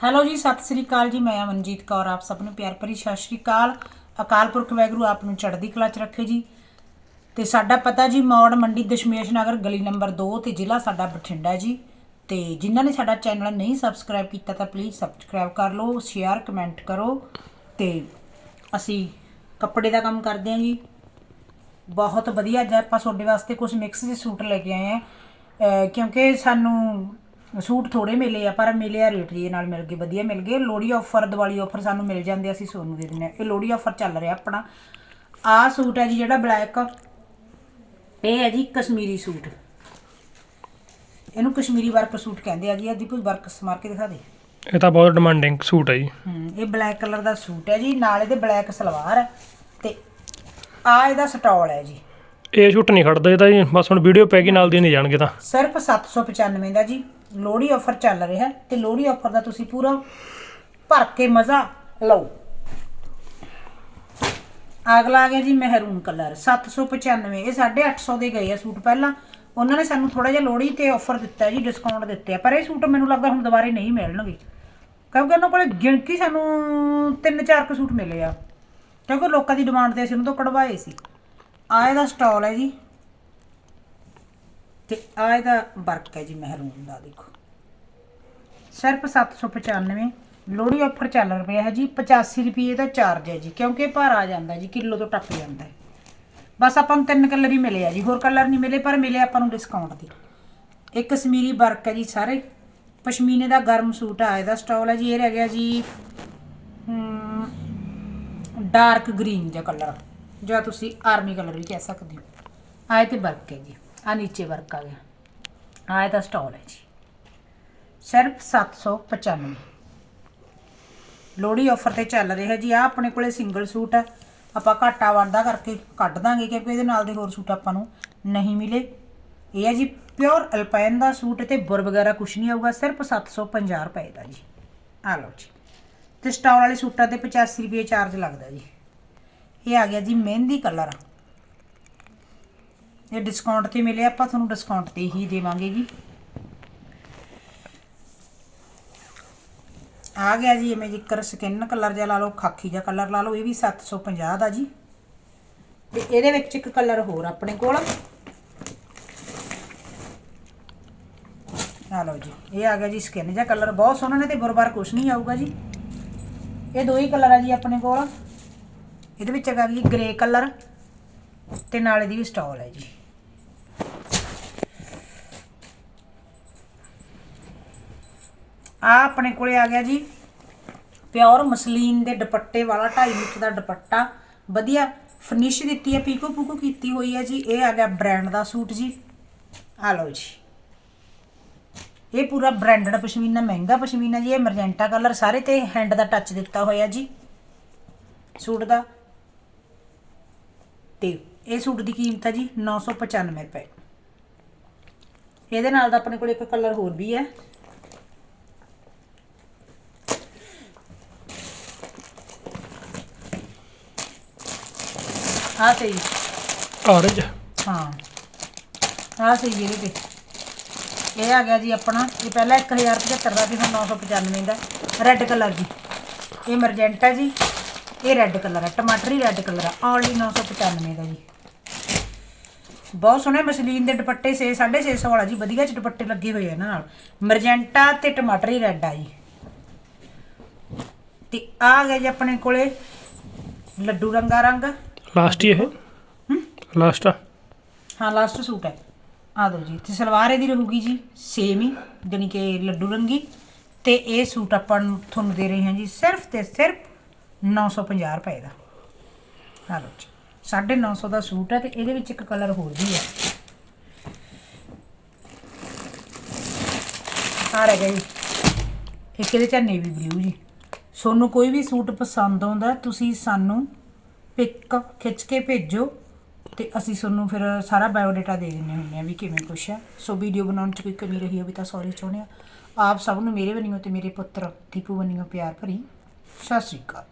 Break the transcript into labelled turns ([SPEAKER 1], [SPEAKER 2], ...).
[SPEAKER 1] Hello ਜੀ, ਸਤਿ ਸ੍ਰੀ ਅਕਾਲ ਜੀ। ਮੈਂ ਅਮਨਜੀਤ ਕੌਰ, ਆਪ ਸਭ ਨੂੰ ਪਿਆਰ ਭਰੀ ਸਤਿ ਸ੍ਰੀ ਅਕਾਲ। ਅਕਾਲ ਪੁਰਖ ਵੈਗਰੂ ਆਪ ਨੂੰ ਚੜ੍ਹਦੀ ਕਲਾ ਚ ਰੱਖੇ ਜੀ। ਤੇ ਸਾਡਾ ਪਤਾ ਜੀ, ਮੌੜ ਮੰਡੀ ਦਸ਼ਮੇਸ਼ ਨਗਰ, ਗਲੀ ਨੰਬਰ 2 ਤੇ ਜ਼ਿਲ੍ਹਾ ਸਾਡਾ ਬਠਿੰਡਾ ਜੀ। ਤੇ ਜਿਨ੍ਹਾਂ ਨੇ ਸਾਡਾ ਚੈਨਲ ਨਹੀਂ ਸਬਸਕ੍ਰਾਈਬ ਕੀਤਾ ਤਾਂ ਪਲੀਜ਼ ਸਬਸਕ੍ਰਾਈਬ ਕਰ ਲਓ ਸ਼ੇਅਰ ਕਮੈਂਟ ਕਰੋ। ਤੇ ਅਸੀਂ ਕੱਪੜੇ ਦਾ ਕੰਮ ਕਰਦੇ ਹਾਂ ਜੀ। ਬਹੁਤ ਵਧੀਆ ਅੱਜ ਆਪਾਂ ਤੁਹਾਡੇ ਵਾਸਤੇ ਕੁਝ ਮਿਕਸ ਦੇ ਸੂਟ ਲੈ ਕੇ ਆਏ ਆ ਕਿਉਂਕਿ ਸਾਨੂੰ ਸੂਟ ਥੋੜੇ ਮਿਲੇ ਆ ਪਰ ਮਿਲੇ ਆ ਰੇਟ ਦੇ ਨਾਲ ਮਿਲ ਗਏ ਵਧੀਆ ਮਿਲ ਗਏ। ਲੋਹੜੀ ਆਫਰ ਦੀਵਾਲੀ ਆਫਰ ਸਾਨੂੰ ਮਿਲ ਜਾਂਦੇ ਆ, ਅਸੀਂ ਸੋਨੂੰ ਦੇ ਦਿੰਦੇ ਆ। ਇਹ ਲੋਹੜੀ ਆਫਰ ਚੱਲ ਰਿਹਾ ਆਪਣਾ। ਆਹ ਸੂਟ ਹੈ ਜੀ ਜਿਹੜਾ ਬਲੈਕ ਇਹ ਹੈ ਜੀ ਕਸ਼ਮੀਰੀ ਸੂਟ। ਇਹਨੂੰ ਕਸ਼ਮੀਰੀ ਵਰਕ ਸੂਟ ਕਹਿੰਦੇ ਆ ਜੀ ਇਹਦੀ ਕੋਈ ਵਰਕ ਸਮਾਰ ਕੇ ਦਿਖਾ ਦੇ।
[SPEAKER 2] ਇਹ ਤਾਂ ਬਹੁਤ ਡਿਮਾਂਡਿੰਗ ਸੂਟ ਹੈ ਜੀ।
[SPEAKER 1] ਹਮ, ਇਹ ਬਲੈਕ ਕਲਰ ਦਾ ਸੂਟ ਹੈ ਜੀ ਨਾਲ ਇਹਦੇ ਬਲੈਕ ਸਲਵਾਰ ਹੈ ਤੇ ਆ ਇਹਦਾ ਸਟਾਲ ਹੈ ਜੀ।
[SPEAKER 2] ਇਹ ਸੂਟ ਨਹੀਂ ਖੜਦਾ ਇਹ ਤਾਂ ਜੀ ਬਸ ਹੁਣ ਵੀਡੀਓ ਪੈ ਗਈ ਨਾਲ ਦੀ ਨਹੀਂ ਜਾਣਗੇ ਤਾਂ।
[SPEAKER 1] ਸਿਰਫ 795 ਦਾ ਜੀ। ਲੋਹੜੀ ਆਫਰ ਚੱਲ ਰਿਹਾ ਤੇ ਲੋਹੜੀ ਆਫਰ ਦਾ ਤੁਸੀਂ ਪੂਰਾ ਭਰ ਕੇ ਮਜ਼ਾ ਲਓ। ਅਗਲਾ ਆ ਗਿਆ ਜੀ ਮਹਿਰੂਨ ਕਲਰ 795 ਇਹ 850 ਦੇ ਗਏ ਆ ਸੂਟ ਪਹਿਲਾਂ। ਉਹਨਾਂ ਨੇ ਸਾਨੂੰ ਥੋੜਾ ਜਿਹਾ ਲੋਹੜੀ ਤੇ ਆਫਰ ਦਿੱਤਾ ਜੀ ਡਿਸਕਾਊਂਟ ਦਿੱਤੇ ਆ। ਪਰ ਇਹ ਸੂਟ ਮੈਨੂੰ ਲੱਗਦਾ ਹੁਣ ਦੁਬਾਰੇ ਨਹੀਂ ਮਿਲਣਗੇ। ਕਿਉਂਕਿ ਉਹਨਾਂ ਕੋਲੇ ਗਿਣਤੀ ਸਾਨੂੰ ਤਿੰਨ ਚਾਰ ਕੁ ਸੂਟ ਮਿਲੇ ਆ। ਕਿਉਂਕਿ ਲੋਕਾਂ ਦੀ ਡਿਮਾਂਡ ਤੇ ਅਸੀਂ ਉਹਨਾਂ ਤੋਂ ਕਢਵਾਏ ਸੀ। ਆਏ ਦਾ ਸਟਾਲ ਹੈ ਜੀ। ਤੇ ਆ ਇਹਦਾ ਵਰਕ ਹੈ ਜੀ ਮਹਿਰੂਨ ਦਾ, ਦੇਖੋ। ਸਿਰਫ 795 ਲੋਹੜੀ ਆਫਰ ਚੱਲ ਰਿਹਾ ਹੈ ਜੀ 85 ਰੁਪਏ ਦਾ ਚਾਰਜ ਹੈ ਜੀ, ਕਿਉਂਕਿ ਇਹ ਭਾਰ ਆ ਜਾਂਦਾ ਜੀ, ਕਿਲੋ ਤੋਂ ਟੱਪ ਜਾਂਦਾ ਹੈ। ਬਸ ਆਪਾਂ ਨੂੰ ਤਿੰਨ ਕਲਰ ਹੀ ਮਿਲੇ ਆ ਜੀ, ਹੋਰ ਕਲਰ ਨਹੀਂ ਮਿਲੇ, ਪਰ ਮਿਲੇ ਆਪਾਂ ਨੂੰ ਡਿਸਕਾਊਂਟ ਤੇ ਇੱਕ ਕਸ਼ਮੀਰੀ ਵਰਕ ਹੈ ਜੀ ਸਾਰੇ, ਪਸ਼ਮੀਨੇ ਦਾ ਗਰਮ ਸੂਟ ਆ ਇਹਦਾ ਸਟਾਲ ਹੈ ਜੀ, ਇਹ ਰਹਿ ਗਿਆ ਜੀ ਡਾਰਕ ਗ੍ਰੀਨ ਜਿਹਾ ਕਲਰ ਜਾਂ ਤੁਸੀਂ ਆਰਮੀ ਕਲਰ ਵੀ ਕਹਿ ਸਕਦੇ ਹੋ। ਆਏ ਤੇ ਵਰਕ ਹੈ ਜੀ। ਆ ਨੀਚੇ ਵਰਕ ਆ ਗਿਆ। ਆਏ ਇਹਦਾ ਸਟਾਲ ਹੈ ਜੀ। ਸਿਰਫ 795 ਲੋਹੜੀ ਆਫਰ ਤੇ ਚੱਲ ਰਿਹਾ ਜੀ। ਆ ਆਪਣੇ ਕੋਲੇ ਸਿੰਗਲ ਸੂਟ ਹੈ। ਆਪਾਂ ਘਾਟਾ ਵਾਧਾ ਕਰਕੇ ਕੱਢ ਦਾਂਗੇ ਕਿਉਂਕਿ ਇਹਦੇ ਨਾਲ ਦੇ ਹੋਰ ਸੂਟ ਆਪਾਂ ਨੂੰ ਨਹੀਂ ਮਿਲੇ। ਇਹ ਹੈ ਜੀ ਪਿਓਰ ਅਲਪਾਈਨ ਦਾ ਸੂਟ ਤੇ ਬੁਰ ਵਗੈਰਾ ਕੁਛ ਨਹੀਂ ਆਊਗਾ। ਸਿਰਫ 750 ਰੁਪਏ ਦਾ ਜੀ। ਆ ਲਓ ਜੀ। ਤੇ ਸਟਾਲ ਵਾਲੇ ਸੂਟਾਂ ਤੇ 85 ਰੁਪਏ ਚਾਰਜ ਲੱਗਦਾ ਜੀ। ਇਹ ਆ ਗਿਆ ਜੀ ਮਹਿੰਦੀ ਕਲਰ ਇਹ ਡਿਸਕਾਊਂਟ ਤੇ ਮਿਲਿਆ, ਆਪਾਂ ਤੁਹਾਨੂੰ ਡਿਸਕਾਊਂਟ ਤੇ ਹੀ ਦੇਵਾਂਗੇ ਜੀ। ਆ ਗਿਆ ਜੀ ਇਵੇਂ ਜਿਕਰ ਸਕਿਨ ਕਲਰ ਜਿਹਾ ਲਾ ਲਓ, ਖਾਕੀ ਜਿਹਾ ਕਲਰ ਲਾ ਲਓ, ਇਹ ਵੀ 750 ਦਾ ਜੀ। ਤੇ ਇਹਦੇ ਵਿੱਚ ਇੱਕ ਕਲਰ ਹੋਰ ਆਪਣੇ ਕੋਲ। ਆ ਲਓ ਜੀ, ਇਹ ਆ ਗਿਆ ਜੀ ਸਕਿਨ ਜਿਹਾ ਕਲਰ ਬਹੁਤ ਸੋਹਣਾ ਨੇ ਤੇ ਬੁਰਬਾਰ ਕੁਛ ਨਹੀਂ ਆਊਗਾ ਜੀ। ਇਹ ਦੋ ਹੀ ਕਲਰ ਆ ਜੀ ਆਪਣੇ ਕੋਲ। ਇਹਦੇ ਵਿੱਚ ਹੈਗਾ ਜੀ ਗ੍ਰੇ ਕਲਰ ਤੇ ਨਾਲ ਇਹਦੀ ਵੀ ਸਟਾਲ ਹੈ ਜੀ। ਆ ਆਪਣੇ ਕੋਲੇ ਆ ਗਿਆ ਜੀ। ਪਿਓਰ ਮਸਲੀਨ ਦੇ ਦੁਪੱਟੇ ਵਾਲਾ 2.5 ਮੀਟਰ ਦਾ ਦੁਪੱਟਾ। ਵਧੀਆ ਫਿਨਿਸ਼ ਦਿੱਤੀ ਹੈ, ਪੀਕੋ ਪੂਕੋ ਕੀਤੀ ਹੋਈ ਹੈ ਜੀ। ਇਹ ਆ ਗਿਆ ਬ੍ਰਾਂਡ ਦਾ ਸੂਟ ਜੀ। ਆ ਲਓ ਜੀ। ਇਹ ਪੂਰਾ ਬ੍ਰਾਂਡਡ ਪਸ਼ਮੀਨਾ, ਮਹਿੰਗਾ ਪਸ਼ਮੀਨਾ ਜੀ। ਇਹ ਮਰਜੈਂਟਾ ਕਲਰ ਸਾਰੇ ਤੇ ਹੈਂਡ ਦਾ ਟੱਚ ਦਿੱਤਾ ਹੋਇਆ ਜੀ। ਸੂਟ ਦਾ। ਤੇ ਇਹ ਸੂਟ ਦੀ ਕੀਮਤ ਹੈ ਜੀ 995 ਰੁਪਏ। ਇਹਦੇ ਨਾਲ ਦਾ ਆਪਣੇ ਕੋਲ ਇੱਕ ਕਲਰ ਹੋਰ ਵੀ ਹੈ। ਆ ਸਹੀ।
[SPEAKER 2] ਔਰੇਂਜ
[SPEAKER 1] ਹਾਂ ਆ। ਸਹੀ ਇਹਦੇ ਤੇ। ਇਹ ਆ ਗਿਆ ਜੀ ਆਪਣਾ। ਇਹ ਪਹਿਲਾਂ 1075 ਦਾ ਸੀ ਹੁਣ 995 ਦਾ। ਰੈੱਡ ਕਲਰ ਜੀ। ਇਹ ਮਰਜੈਂਟਾ ਜੀ। ਇਹ ਰੈੱਡ ਕਲਰ ਹੈ ਟਮਾਟਰੀ ਰੈੱਡ ਕਲਰ ਓਨਲੀ 995 ਦਾ ਜੀ। ਬਹੁਤ ਸੋਹਣੇ ਮਸਲੀਨ ਦੇ ਦੁਪੱਟੇ 6 650 ਵਾਲਾ ਜੀ। ਵਧੀਆ ਚ ਦੁਪੱਟੇ ਲੱਗੇ ਹੋਏ ਆ ਨਾਲ। ਮਰਜੈਂਟਾ ਤੇ ਟਮਾਟਰੀ ਰੈੱਡ ਆ ਜੀ। ਤੇ ਆ ਗਿਆ ਜੀ ਆਪਣੇ ਕੋਲੇ। ਲੱਡੂ ਰੰਗਾ ਰੰਗ।
[SPEAKER 2] ਲਾਸਟ ਹੀ ਇਹ ਲਾਸਟ ਆ
[SPEAKER 1] ਹਾਂ ਲਾਸਟ ਸੂਟ ਹੈ ਆ ਦੋ ਜੀ ਤੇ ਸਲਵਾਰ ਇਹਦੀ ਰਹੂਗੀ ਜੀ ਸੇਮ ਹੀ ਜਾਣੀ ਕਿ ਲੱਡੂ ਰੰਗੀ ਤੇ ਇਹ ਸੂਟ ਆਪਾਂ ਨੂੰ ਤੁਹਾਨੂੰ ਦੇ ਰਹੇ ਹਾਂ ਜੀ ਸਿਰਫ ਤੇ ਸਿਰਫ 950 ਰੁਪਏ ਦਾ ਆ ਲਓ ਜੀ 950 ਦਾ ਸੂਟ ਹੈ ਤੇ ਇਹਦੇ ਵਿੱਚ ਇੱਕ ਕਲਰ ਹੋਰ ਵੀ ਹੈ ਆ ਰਹਿ ਜੀ ਇੱਕ ਇਹਦੇ ਚ ਨੇਵੀ ਬਲੂ ਜੀ ਸੋਨੂੰ ਕੋਈ ਵੀ ਸੂਟ ਪਸੰਦ ਆਉਂਦਾ ਤੁਸੀਂ ਸਾਨੂੰ ਪਿਕ ਖਿੱਚ ਕੇ ਭੇਜੋ ਤੇ ਅਸੀਂ ਤੁਹਾਨੂੰ ਫਿਰ ਸਾਰਾ ਬਾਇਓਡਾਟਾ ਦੇ ਦਿੰਨੇ ਹੁੰਦੇ ਆ ਵੀ ਕਿਵੇਂ ਕੁਛ ਆ ਸੋ ਵੀਡੀਓ ਬਣਾਉਣ 'ਚ ਕੋਈ ਕਮੀ ਰਹੀ ਹੋਵੇ ਤਾਂ ਸੌਰੀ ਚਾਹੁੰਦੇ ਆ ਆਪ ਸਭ ਨੂੰ ਮੇਰੇ ਵੱਲੋਂ ਤੇ ਮੇਰੇ ਪੁੱਤਰ ਦੀਪੂ ਵੱਲੋਂ ਪਿਆਰ ਭਰੀ। ਸਤਿ ਸ਼੍ਰੀ ਅਕਾਲ।